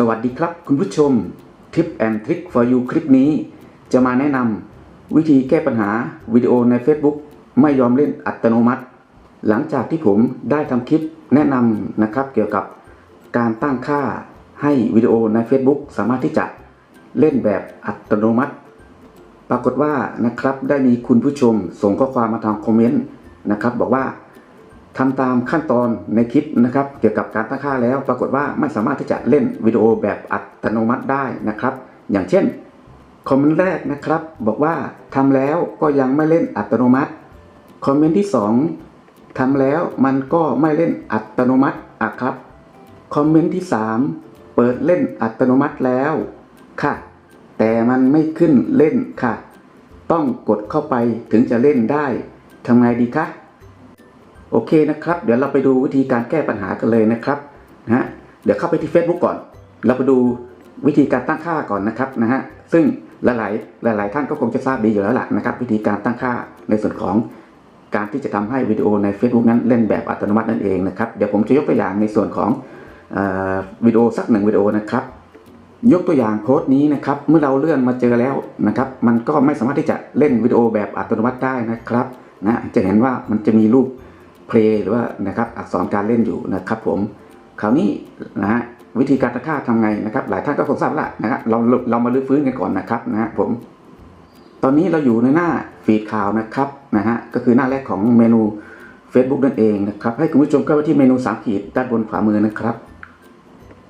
สวัสดีครับคุณผู้ชม Tip and Trick for you คลิปนี้ จะมาแนะนำวิธีแก้ปัญหาวิดีโอใน Facebook ไม่ยอมเล่นอัตโนมัติ หลังจากที่ผมได้ทำคลิปแนะนำนะครับ เกี่ยวกับการตั้งค่าให้วิดีโอใน Facebook สามารถที่จะเล่นแบบอัตโนมัติ ปรากฏว่านะครับได้มีคุณผู้ชมส่งข้อความมาทางคอมเมนต์นะครับบอกว่า ทำตามขั้นตอนในคลิปนะครับ เกี่ยวกับการตั้งค่าแล้ว ปรากฏว่าไม่สามารถที่จะเล่นวิดีโอแบบอัตโนมัติได้นะครับ อย่างเช่นคอมเมนต์แรกนะครับ บอกว่าทำแล้วก็ยังไม่เล่นอัตโนมัติคอมเมนต์ที่ 2ทำแล้วมันก็ไม่เล่นอัตโนมัติอะครับคอมเมนต์ที่ 3 เปิดเล่นอัตโนมัติแล้วค่ะ แต่มันไม่ขึ้นเล่นค่ะ ต้องกดเข้าไปถึงจะเล่นได้ทำไงดีคะ โอเคนะครับ เดี๋ยวเราไปดูวิธีการแก้ปัญหากันเลยนะครับนะฮะเดี๋ยวเข้าไปที่ Facebook ก่อน เราไปดูวิธีการตั้งค่าก่อนนะครับนะฮะซึ่งหลายๆหลาย ๆ ท่านก็คงจะทราบดีอยู่แล้วล่ะนะครับ วิธีการตั้งค่าในส่วนของการที่จะทำให้วิดีโอใน Facebook นั้นเล่นแบบอัตโนมัตินั่นเองนะครับเดี๋ยวผมจะยกตัวอย่างในส่วนของออวิดีโอสักหนึ่งวิดีโอนะครับ ยกตัวอย่างโค้ดนี้นะครับ เมื่อเราเลื่อนมาเจอแล้วนะครับ มันก็ไม่สามารถที่จะเล่นวิดีโอแบบอัตโนมัติได้นะครับนะจะเห็นว่ามันจะมีรูป เพลย์หรือว่านะครับอักษรการเล่นอยู่นะครับผมคราวนี้นะฮะวิธีการตั้งค่าทำไงนะครับ หลายท่านก็คงทราบละนะครับเราเรามาลื้อฟื้นกันก่อนนะครับนะฮะผมตอนนี้เราอยู่ในหน้าฟีดข่าวนะครับนะฮะก็คือหน้าแรกของเมนู Facebook นั่นเองนะครับให้คุณผู้ชมเข้าไปที่เมนูสามขีดด้านบนขวามือนะครับ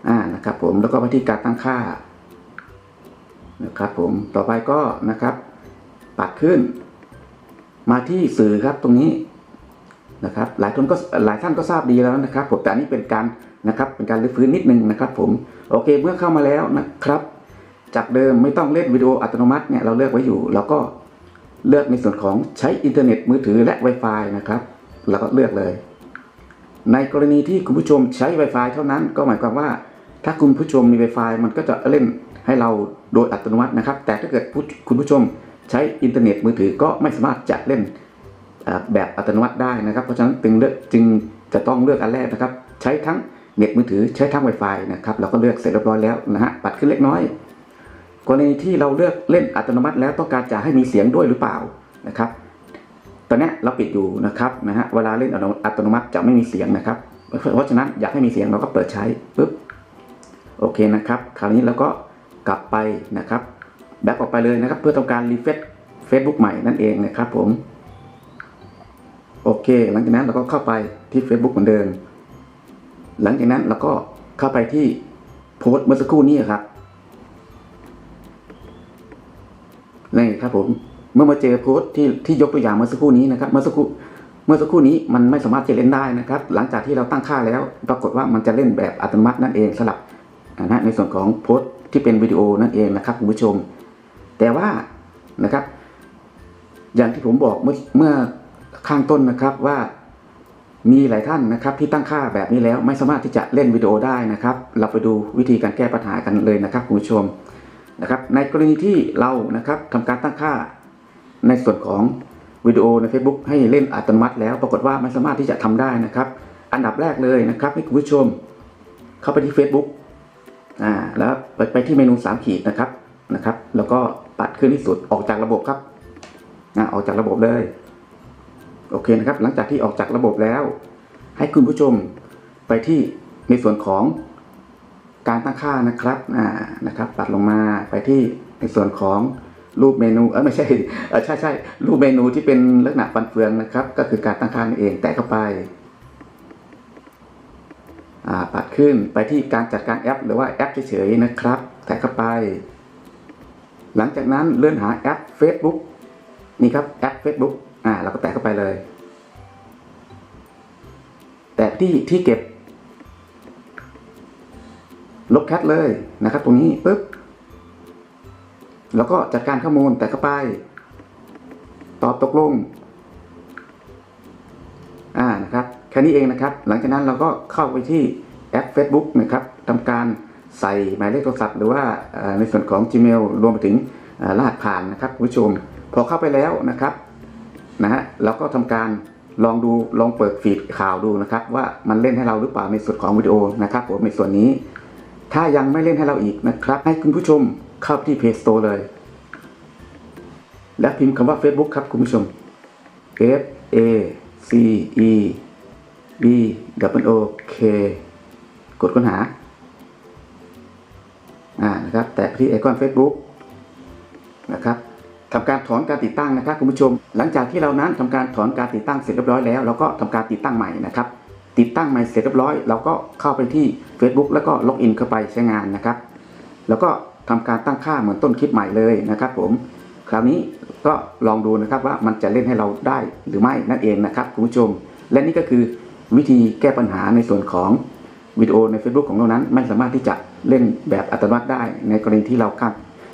อ่านะครับผมแล้วก็ไปที่การตั้งค่านะครับผมต่อไปก็นะครับปัดขึ้น มาที่สื่อครับตรงนี้ นะครับหลายคนก็หลายท่านก็ทราบดีแล้วนะครับผมแต่อันนี้เป็นการนะครับเป็นการรื้อฟื้นนิดนึงนะครับผมโอเคเมื่อเข้ามาแล้วนะครับ จากเดิมไม่ต้องเล่นวิดีโออัตโนมัติเนี่ยเราเลือกไว้อยู่เราก็เลือกในส่วนของใช้อินเทอร์เน็ตมือถือและ Wi-Fi นะครับเราก็เลือกเลย ในกรณีที่คุณผู้ชมใช้ Wi-Fi เท่านั้นก็หมายความว่า ถ้าคุณผู้ชมมี Wi-Fi มันก็จะเล่นให้เราโดยอัตโนมัตินะครับ แต่ถ้าเกิดคุณผู้ชมใช้อินเทอร์เน็ตมือถือก็ไม่สามารถจะเล่น แบบอัตโนมัติได้นะครับ เพราะฉะนั้นจึงเลือกจึงจะต้องเลือกอันแรกนะครับ ใช้ทั้งเน็ตมือถือใช้ทั้ง Wi-Fi นะครับเราก็เลือกเสร็จเรียบร้อยแล้วนะฮะปัดขึ้นเล็กน้อยกรณีที่เราเลือกเล่นอัตโนมัติ แล้วต้องการจะให้มีเสียงด้วยหรือเปล่านะครับ ตอนนี้เราปิดอยู่นะครับนะฮะเวลาเล่นอัตโนมัติจะไม่มีเสียงนะครับ เพราะฉะนั้นอยากให้มีเสียงเราก็เปิดใช้ปุ๊บโอเคนะครับ คราวนี้เราก็กลับไปนะครับแบ็กออกไปเลยนะครับ เพื่อต้องการรีเฟซ Facebook ใหม่นั่นเองนะครับผม โอเค หลังจากนั้นเราก็เข้าไปที่ Facebook เหมือนเดิม หลังจากนั้นเราก็เข้าไปที่โพสต์เมื่อสักครู่นี้ครับนี่ครับผม เมื่อมาเจอโพสต์ที่ที่ยกตัวอย่างเมื่อสักครู่นี้นะครับ เมื่อสักครู่เมื่อสักครู่นี้มันไม่สามารถจะเล่นได้นะครับ หลังจากที่เราตั้งค่าแล้ว ปรากฏว่ามันจะเล่นแบบอัตโนมัตินั่นเองสลับนะฮะในส่วนของโพสต์ที่เป็นวิดีโอนั่นเองนะครับคุณผู้ชม แต่ว่านะครับ อย่างที่ผมบอกเมื่อเมื่อ ข้างต้นนะครับว่ามีหลายท่านนะครับที่ตั้งค่าแบบนี้แล้วไม่สามารถที่จะเล่นวิดีโอได้นะครับ เราไปดูวิธีการแก้ปัญหากันเลยนะครับคุณผู้ชมนะครับ ในกรณีที่เรานะครับทำการตั้งค่าในส่วนของวิดีโอใน Facebook ให้เล่นอัตโนมัติ แล้วปรากฏว่าไม่สามารถที่จะทำได้นะครับ อันดับแรกเลยนะครับให้คุณผู้ชม เข้าไปที่ Facebook อ่าแล้วไปไปที่เมนู3ขีดนะครับนะครับ แล้วก็ปัดขึ้นที่สุดออกจากระบบครับอ่าออกจากระบบเลย โอเคนะครับ หลังจากที่ออกจากระบบแล้ว ให้คุณผู้ชมไปที่ในส่วนของการตั้งค่านะครับอ่านะครับปัดลงมาไปที่ในส่วนของรูปเมนูเออไม่ใช่เออใช่ใช่รูปเมนูที่เป็นลักษณะฟันเฟืองนะครับ ก็คือการตั้งค่านั่นเองแตะเข้าไปอ่าปัดขึ้นไปที่การจัดการแอป หรือว่าแอปเฉยๆนะครับแตะเข้าไป หลังจากนั้นเลื่อนหาแอป Facebook นี่ครับแอป Facebook อ่าเราก็แตะเข้าไปเลย แตะที่ที่เก็บ ลบแคทเลยนะครับ ตรงนี้ปุ๊บแล้วก็จัดการข้อมูลแต่เข้าไป ตอบตกลง อ่านะครับแค่นี้เองนะครับ หลังจากนั้นเราก็เข้าไปที่แอป Facebook นะครับทำการใส่หมายเลขโทรศัพท์หรือว่าในส่วนของ Gmail รวมไปถึงรหัสผ่านนะครับคุณผู้ชม พอเข้าไปแล้วนะครับ นะฮะเราก็ทำการลองดูลองเปิดฟีดข่าวดูนะครับ ว่ามันเล่นให้เราหรือเปล่าในส่วนของวิดีโอนะครับผมในส่วนนี้ ถ้ายังไม่เล่นให้เราอีกนะครับ ให้คุณผู้ชมเข้าที่ Play Store เลย และพิมพ์คำว่า Facebook ครับคุณผู้ชม F A C E B W O K กดค้นหาอ่านะครับ แตะที่ไอคอน Facebook นะครับ ทำการถอนการติดตั้งนะครับคุณผู้ชม หลังจากที่เรานั้นทำการถอนการติดตั้งเสร็จเรียบร้อยแล้วเราก็ทำการติดตั้งใหม่นะครับ ติดตั้งใหม่เสร็จเรียบร้อยเราก็เข้าไปที่ Facebook แล้วก็ล็อกอินเข้าไปใช้งานนะครับ แล้วก็ทำการตั้งค่าเหมือนต้นคลิปใหม่เลยนะครับ ผม คราวนี้ก็ลองดูนะครับว่ามันจะเล่นให้เราได้หรือไม่นั่นเองนะครับคุณผู้ชม และนี่ก็คือวิธีแก้ปัญหาในส่วนของวิดีโอใน Facebook ของเรานั้น ไม่สามารถที่จะเล่นแบบอัตโนมัติได้ในกรณีที่เราค่า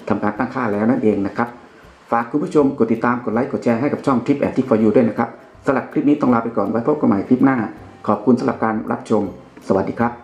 ทำการตั้งค่าแล้วนั่นเองนะครับ ฝากคุณผู้ชมกดติดตามกดไลค์กดแชร์ให้กับช่อง Tip and Trick for You ด้วยนะครับสำหรับคลิปนี้ต้องลาไปก่อนไว้พบกันใหม่คลิปหน้า ขอบคุณสำหรับการรับชม สวัสดีครับ